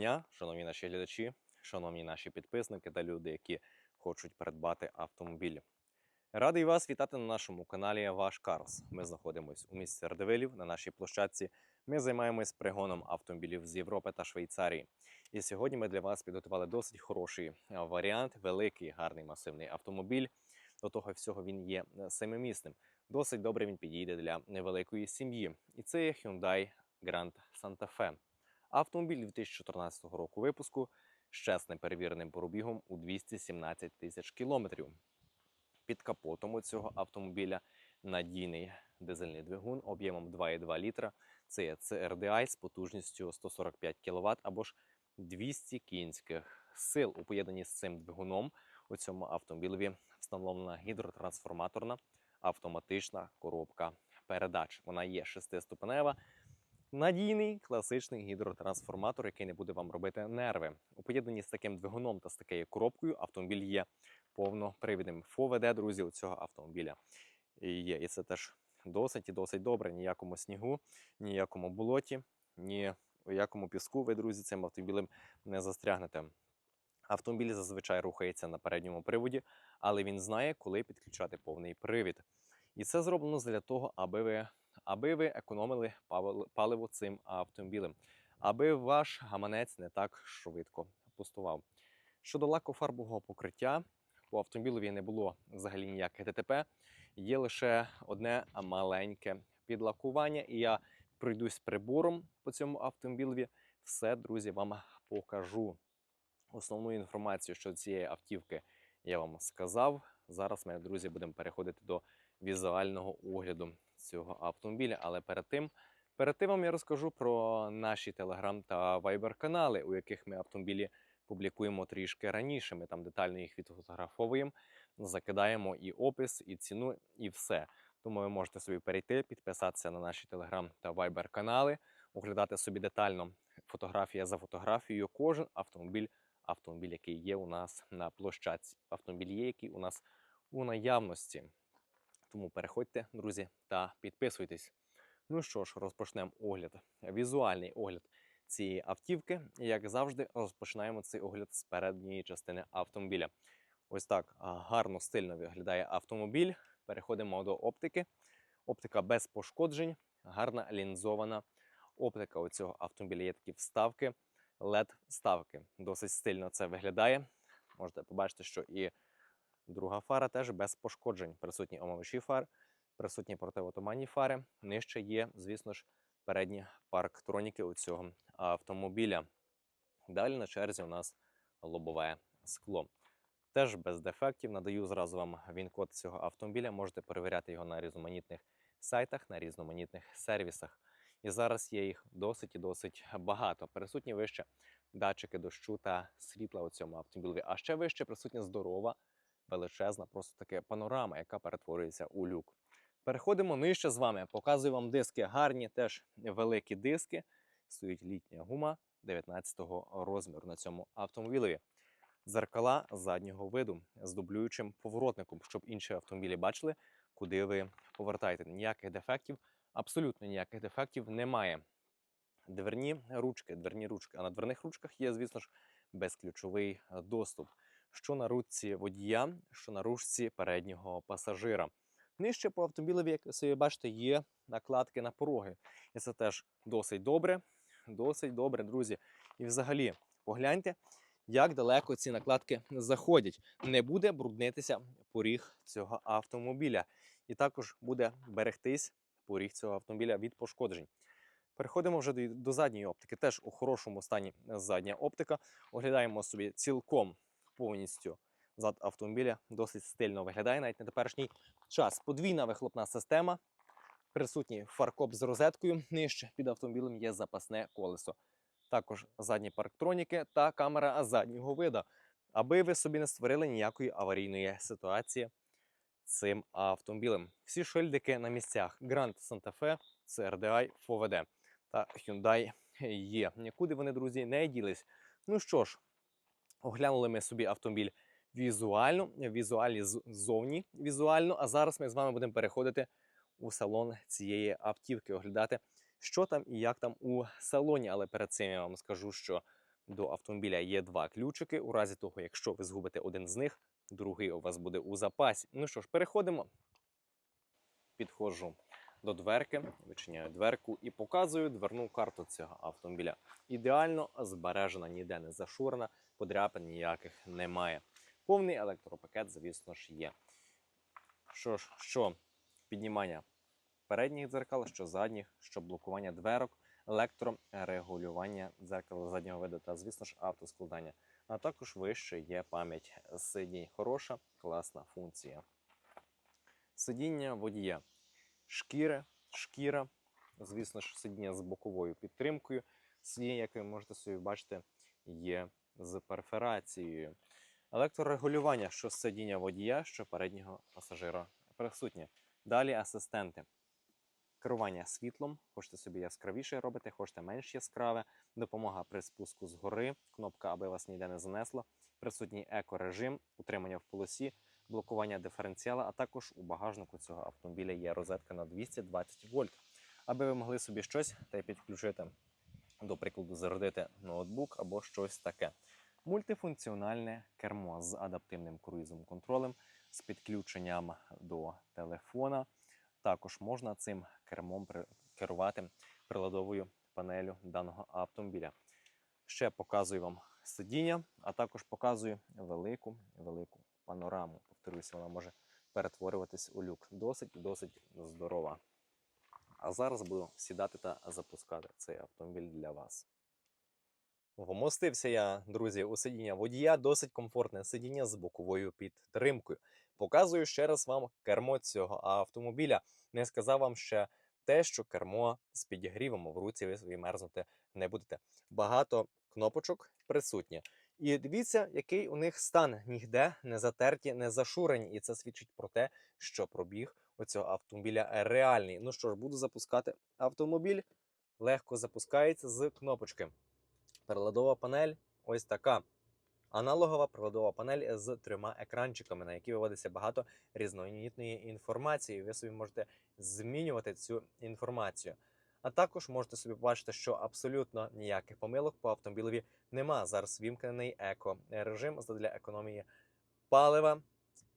дня, шановні наші глядачі, шановні наші підписники та люди, які хочуть придбати автомобіль. Радий вас вітати на нашому каналі Ваш Карлс. Ми знаходимося у місті Радивилів на нашій площадці. Ми займаємось пригоном автомобілів з Європи та Швейцарії. І сьогодні ми для вас підготували досить хороший е, варіант, великий, гарний масивний автомобіль. До того всього він є е, семимісним. Досить добре він підійде для невеликої сім'ї. І це є Hyundai Grand Santa Fe. Автомобіль 2014 року випуску з чесним перевіреним пробігом у 217 тисяч кілометрів. Під капотом у цього автомобіля надійний дизельний двигун об'ємом 2,2 літра. Це є CRDI з потужністю 145 кВт або ж 200 кінських сил. У поєднанні з цим двигуном у цьому автомобілеві встановлена гідротрансформаторна автоматична коробка передач. Вона є шестиступенева. Надійний класичний гідротрансформатор, який не буде вам робити нерви. У поєднанні з таким двигуном та з такою коробкою автомобіль є повнопривідним. ФОВД, друзі, у цього автомобіля є. І це теж досить і досить добре. Ніякому снігу, ніякому болоті, ні у якому піску ви, друзі, цим автомобілем не застрягнете. Автомобіль зазвичай рухається на передньому приводі, але він знає, коли підключати повний привід. І це зроблено для того, аби ви, аби ви економили паливо цим автомобілем, аби ваш гаманець не так швидко пустував. Щодо лакофарбового покриття, по автомобілеві не було взагалі ніяких ДТП. Є лише одне маленьке підлакування, і я пройдусь прибором по цьому автомобілеві. Все, друзі, вам покажу. Основну інформацію щодо цієї автівки я вам сказав. Зараз ми, друзі, будемо переходити до візуального огляду цього автомобіля. Але перед тим, перед тим вам я розкажу про наші телеграм та вайбер канали, у яких ми автомобілі публікуємо трішки раніше. Ми там детально їх відфотографовуємо, закидаємо і опис, і ціну, і все. Тому ви можете собі перейти, підписатися на наші телеграм та вайбер канали, оглядати собі детально фотографія за фотографією кожен автомобіль, автомобіль, який є у нас на площадці. Автомобіль є, який у нас у наявності. Тому переходьте, друзі, та підписуйтесь. Ну що ж, розпочнемо огляд. Візуальний огляд цієї автівки. Як завжди, розпочинаємо цей огляд з передньої частини автомобіля. Ось так гарно, стильно виглядає автомобіль. Переходимо до оптики. Оптика без пошкоджень, гарна лінзована оптика у цього автомобіля. Є такі вставки, LED-вставки. Досить стильно це виглядає. Можете побачити, що і друга фара теж без пошкоджень. Присутні омивачі фар, присутні противотуманні фари. Нижче є, звісно ж, передні парктроніки у цього автомобіля. Далі на черзі у нас лобове скло. Теж без дефектів. Надаю зразу вам він-код цього автомобіля. Можете перевіряти його на різноманітних сайтах, на різноманітних сервісах. І зараз є їх досить і досить багато. Присутні вище датчики дощу та світла у цьому автомобілі. А ще вище присутня здорова, величезна, просто таке панорама, яка перетворюється у люк. Переходимо нижче з вами. Показую вам диски гарні, теж великі диски. Стоїть літня гума 19-го розміру на цьому автомобілі. Дзеркала заднього виду з дублюючим поворотником, щоб інші автомобілі бачили, куди ви повертаєте. Ніяких дефектів, абсолютно ніяких дефектів немає. Дверні ручки, дверні ручки. А на дверних ручках є, звісно ж, безключовий доступ. Що на ручці водія, що на ручці переднього пасажира. Нижче по автомобілеві, як собі бачите, є накладки на пороги. І це теж досить добре. Досить добре, друзі. І взагалі, погляньте, як далеко ці накладки заходять. Не буде бруднитися поріг цього автомобіля. І також буде берегтись поріг цього автомобіля від пошкоджень. Переходимо вже до задньої оптики. Теж у хорошому стані задня оптика. Оглядаємо собі цілком повністю зад автомобіля. Досить стильно виглядає навіть на теперішній час. Подвійна вихлопна система. Присутній фаркоп з розеткою. Нижче під автомобілем є запасне колесо. Також задні парктроніки та камера заднього вида, аби ви собі не створили ніякої аварійної ситуації цим автомобілем. Всі шильдики на місцях. Grand Santa Fe, CRDI, FOVD та Hyundai є. Нікуди вони, друзі, не ділись. Ну що ж, оглянули ми собі автомобіль візуально, візуалі ззовні візуально. А зараз ми з вами будемо переходити у салон цієї автівки, оглядати, що там і як там у салоні. Але перед цим я вам скажу, що до автомобіля є два ключики. У разі того, якщо ви згубите один з них, другий у вас буде у запасі. Ну що ж, переходимо. Підходжу до дверки, відчиняю дверку і показую дверну карту цього автомобіля. Ідеально збережена, ніде не зашурена, подряпин ніяких немає. Повний електропакет, звісно ж, є. Що ж, що піднімання передніх дзеркал, що задніх, що блокування дверок, електрорегулювання дзеркала заднього виду та, звісно ж, автоскладання. А також вище є пам'ять сидінь. Хороша, класна функція. Сидіння водія. Шкіри, шкіра, звісно ж, сидіння з боковою підтримкою. Сидіння, як ви можете собі бачити, є з перфорацією. Електрорегулювання, що сидіння водія, що переднього пасажира присутнє. Далі асистенти. Керування світлом, хочете собі яскравіше робити, хочете менш яскраве, допомога при спуску з гори, кнопка, аби вас ніде не занесло, присутній екорежим, утримання в полосі, блокування диференціала, а також у багажнику цього автомобіля є розетка на 220 вольт. Аби ви могли собі щось та й підключити, до прикладу, зарядити ноутбук або щось таке. Мультифункціональне кермо з адаптивним круїзом контролем, з підключенням до телефона. Також можна цим кермом керувати приладовою панелю даного автомобіля. Ще показую вам сидіння, а також показую велику велику панораму. Повторюся, вона може перетворюватись у люк. Досить досить здорова. А зараз буду сідати та запускати цей автомобіль для вас. Вмостився я, друзі, у сидіння водія. Досить комфортне сидіння з боковою підтримкою. Показую ще раз вам кермо цього автомобіля. Не сказав вам ще те, що кермо з підігрівом в руці ви мерзнути не будете. Багато кнопочок присутні. І дивіться, який у них стан. Нігде не затерті, не зашурені. І це свідчить про те, що пробіг у цього автомобіля реальний. Ну що ж, буду запускати автомобіль. Легко запускається з кнопочки. Переладова панель ось така. Аналогова приладова панель з трьома екранчиками, на які виводиться багато різноманітної інформації. Ви собі можете змінювати цю інформацію. А також можете собі побачити, що абсолютно ніяких помилок по автомобілеві нема. Зараз вімкнений еко-режим для економії палива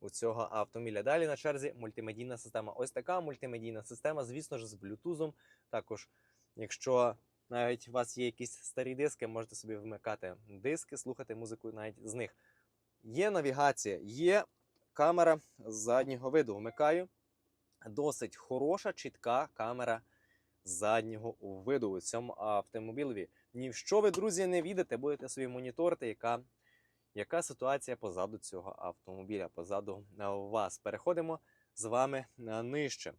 у цього автомобіля. Далі на черзі мультимедійна система. Ось така мультимедійна система, звісно ж, з блютузом. Також, якщо навіть у вас є якісь старі диски, можете собі вмикати диски, слухати музику навіть з них. Є навігація, є камера заднього виду. Вмикаю. Досить хороша, чітка камера заднього виду у цьому автомобілеві. Ні в що ви, друзі, не відете, будете собі моніторити, яка, яка ситуація позаду цього автомобіля, позаду е, вас. Переходимо з вами е, нижче.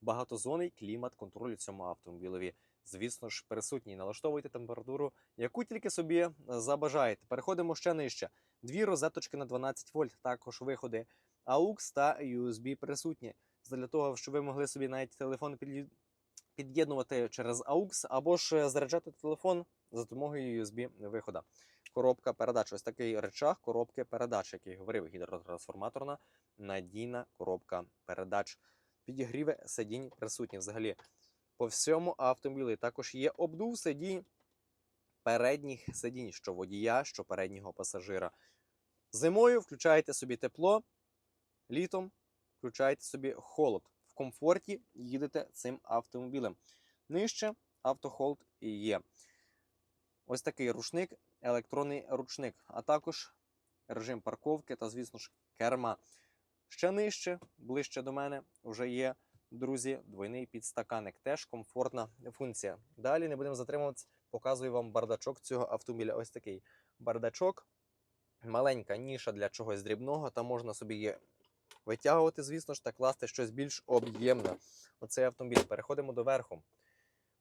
Багатозонний клімат контролю цьому автомобілеві звісно ж, присутній. Налаштовуйте температуру, яку тільки собі е, забажаєте. Переходимо ще нижче. Дві розеточки на 12 вольт, також виходи AUX та USB присутні. Для того, щоб ви могли собі навіть телефон під'єднувати через AUX, або ж заряджати телефон за допомогою USB вихода. Коробка передач. Ось такий речах коробки передач, який говорив, гідротрансформаторна надійна коробка передач. Підігріви сидінь присутні взагалі по всьому автомобілі. Також є обдув сидінь передніх сидінь, що водія, що переднього пасажира. Зимою включаєте собі тепло, літом включаєте собі холод. Комфорті їдете цим автомобілем. Нижче автохолд є. Ось такий рушник, електронний ручник, а також режим парковки та, звісно ж, керма. Ще нижче, ближче до мене, вже є друзі, двойний підстаканник. Теж комфортна функція. Далі не будемо затримуватися, показую вам бардачок цього автомобіля. Ось такий бардачок. Маленька ніша для чогось дрібного, та можна собі витягувати, звісно ж, та класти щось більш об'ємне. Оцей автомобіль. Переходимо до верху.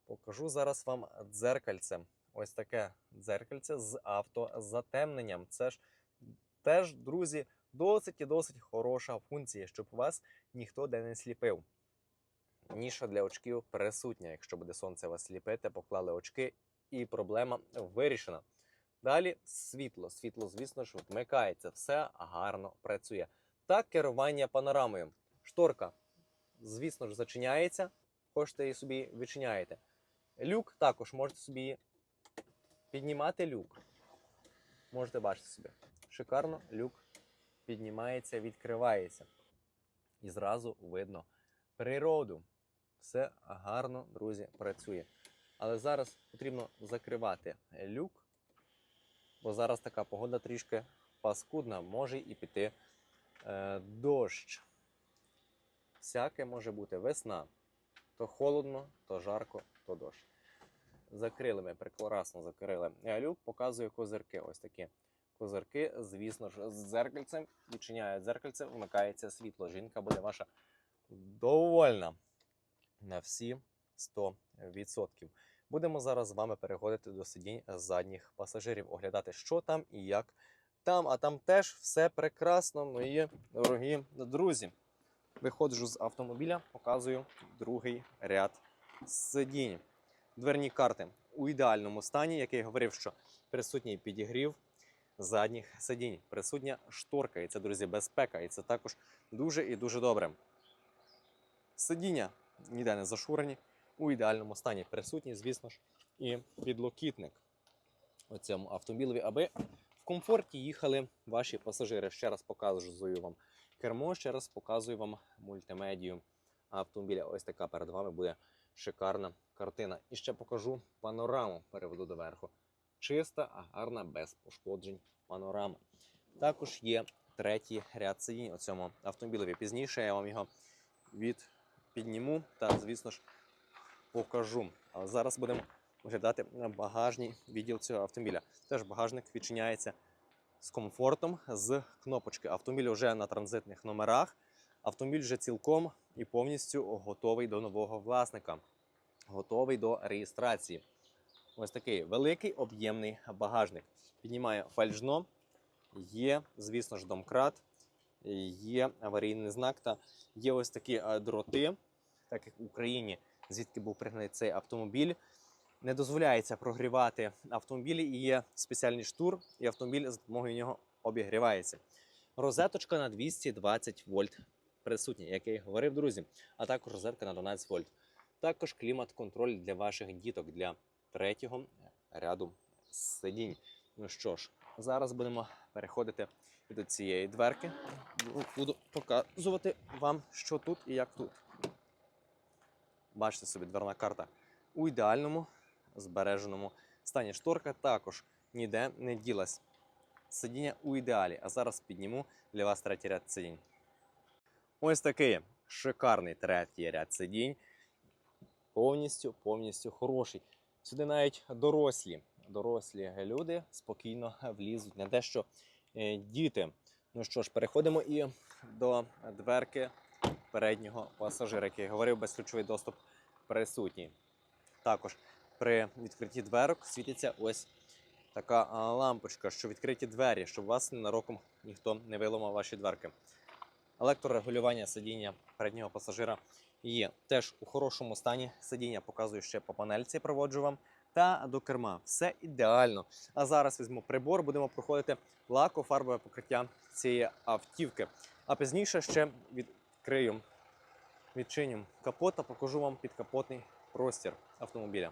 Покажу зараз вам дзеркальце. Ось таке дзеркальце з автозатемненням. Це ж теж, друзі, досить і досить хороша функція, щоб вас ніхто де не сліпив. Ніша для очків присутня. Якщо буде сонце вас сліпити, поклали очки, і проблема вирішена. Далі світло. Світло, звісно ж, вмикається. Все гарно працює. Та керування панорамою. Шторка, звісно ж, зачиняється. Хочете її собі відчиняєте. Люк також можете собі піднімати люк. Можете бачити собі. Шикарно люк піднімається, відкривається. І зразу видно природу. Все гарно, друзі, працює. Але зараз потрібно закривати люк, бо зараз така погода трішки паскудна, може і піти дощ. Всяке може бути весна. То холодно, то жарко, то дощ. Закрили ми, прекрасно закрили Е, люк, показує козирки. Ось такі козирки, звісно ж, з дзеркальцем. Відчиняє дзеркальце, вмикається світло. Жінка буде ваша довольна на всі 100%. Будемо зараз з вами переходити до сидінь задніх пасажирів, оглядати, що там і як там. А там теж все прекрасно, мої дорогі друзі. Виходжу з автомобіля, показую другий ряд сидінь. Дверні карти у ідеальному стані, як я говорив, що присутній підігрів задніх сидінь, присутня шторка, і це, друзі, безпека, і це також дуже і дуже добре. Сидіння ніде не зашурені, у ідеальному стані присутній, звісно ж, і підлокітник у цьому автомобілеві, аби комфорті їхали ваші пасажири. Ще раз показую вам кермо, ще раз показую вам мультимедію автомобіля. Ось така перед вами буде шикарна картина. І ще покажу панораму, переведу доверху. Чиста, а гарна, без пошкоджень панорама. Також є третій ряд сидінь у цьому автомобілеві. Пізніше я вам його від підніму та, звісно ж, покажу. Але зараз будемо оглядати багажний відділ цього автомобіля. Теж багажник відчиняється з комфортом з кнопочки. Автомобіль вже на транзитних номерах. Автомобіль вже цілком і повністю готовий до нового власника, готовий до реєстрації. Ось такий великий об'ємний багажник. Піднімає фальшно, є, звісно ж, домкрат, є аварійний знак та є ось такі е, дроти, так як в Україні, звідки був пригнаний цей автомобіль. Не дозволяється прогрівати автомобілі і є спеціальний штур, і автомобіль з допомогою нього обігрівається. Розеточка на 220 вольт присутня, як я і говорив, друзі, а також розетка на 12 вольт. Також клімат-контроль для ваших діток для третього ряду сидінь. Ну що ж, зараз будемо переходити до цієї дверки. Буду показувати вам, що тут і як тут. Бачите собі, дверна карта у ідеальному збереженому стані. Шторка також ніде не ділась. Сидіння у ідеалі. А зараз підніму для вас третій ряд сидінь. Ось такий шикарний третій ряд сидінь. Повністю, повністю хороший. Сюди навіть дорослі, дорослі люди спокійно влізуть, не те, що е, діти. Ну що ж, переходимо і до дверки переднього пасажира, який говорив, безключовий доступ присутній. Також при відкритті дверок світиться ось така лампочка, що відкриті двері, щоб вас ненароком ніхто не виламав ваші дверки. Електрорегулювання сидіння переднього пасажира є теж у хорошому стані. Сидіння показую ще по панельці, проводжу вам. Та до керма. Все ідеально. А зараз візьму прибор, будемо проходити лако-фарбове покриття цієї автівки. А пізніше ще відкрию, відчиню капот та покажу вам підкапотний простір автомобіля.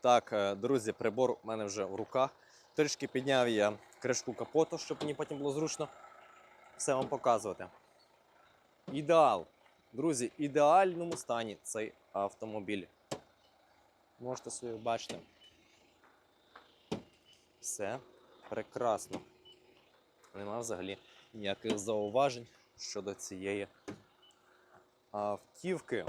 Так, е, друзі, прибор у мене вже в руках. Трішки підняв я кришку капоту, щоб мені потім було зручно все вам показувати. Ідеал. Друзі, в ідеальному стані цей автомобіль. Можете собі бачити. Все прекрасно. Нема взагалі ніяких зауважень щодо цієї автівки.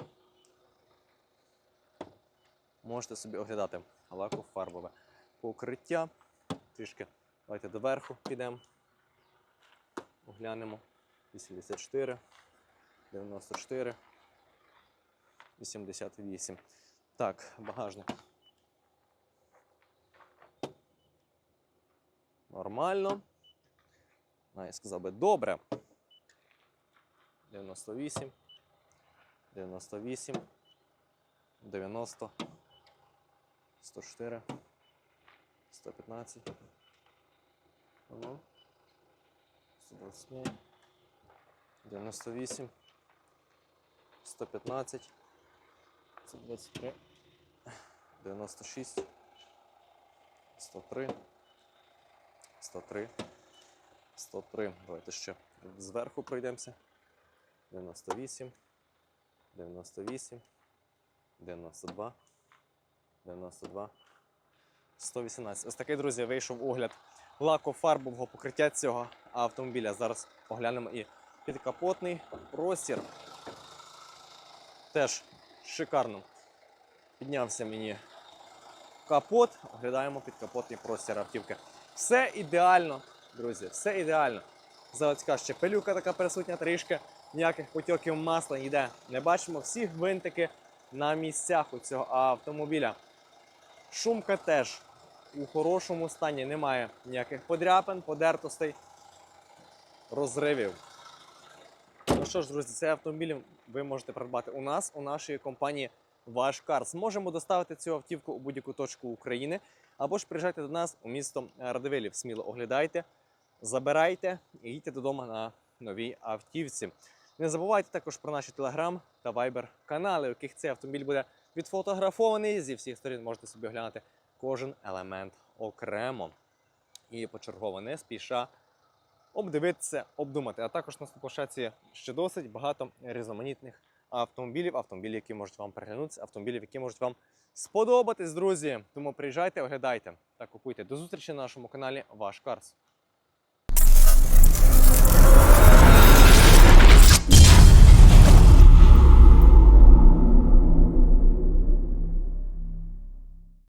Можете собі оглядати лакофарбове покриття. Трішки давайте доверху підемо. Оглянемо. 84, 94, 88. Так, багажник. Нормально. А, я сказав би добре. 98, 98, 90, 104, 115. Ну, 125, 98, 115, 123, 96, 103, 103, 103. Давайте ще зверху пройдемося. 98, 98, 92, 92, 118. Ось такий, друзі, вийшов огляд лакофарбового покриття цього автомобіля. Зараз оглянемо і підкапотний простір. Теж шикарно піднявся мені капот. Оглядаємо підкапотний простір автівки. Все ідеально, друзі, все ідеально. Заводська ще пилюка така присутня трішки, ніяких потьоків масла ніде не бачимо. Всі гвинтики на місцях у цього автомобіля. Шумка теж у хорошому стані, немає ніяких подряпин, подертостей, розривів. Ну що ж, друзі, цей автомобіль ви можете придбати у нас, у нашій компанії Ваш Карс. Можемо доставити цю автівку у будь-яку точку України, або ж приїжджайте до нас у місто Радивилів. Сміло оглядайте, забирайте і їдьте додому на новій автівці. Не забувайте також про наші телеграм та вайбер канали, у яких цей автомобіль буде відфотографований. Зі всіх сторін можете собі оглянути кожен елемент окремо. І почергово не спіша обдивитися, обдумати. А також на площадці ще досить багато різноманітних автомобілів, автомобілів, які можуть вам переглянутися, автомобілів, які можуть вам сподобатись, друзі. Тому приїжджайте, оглядайте та купуйте. До зустрічі на нашому каналі Ваш Карс.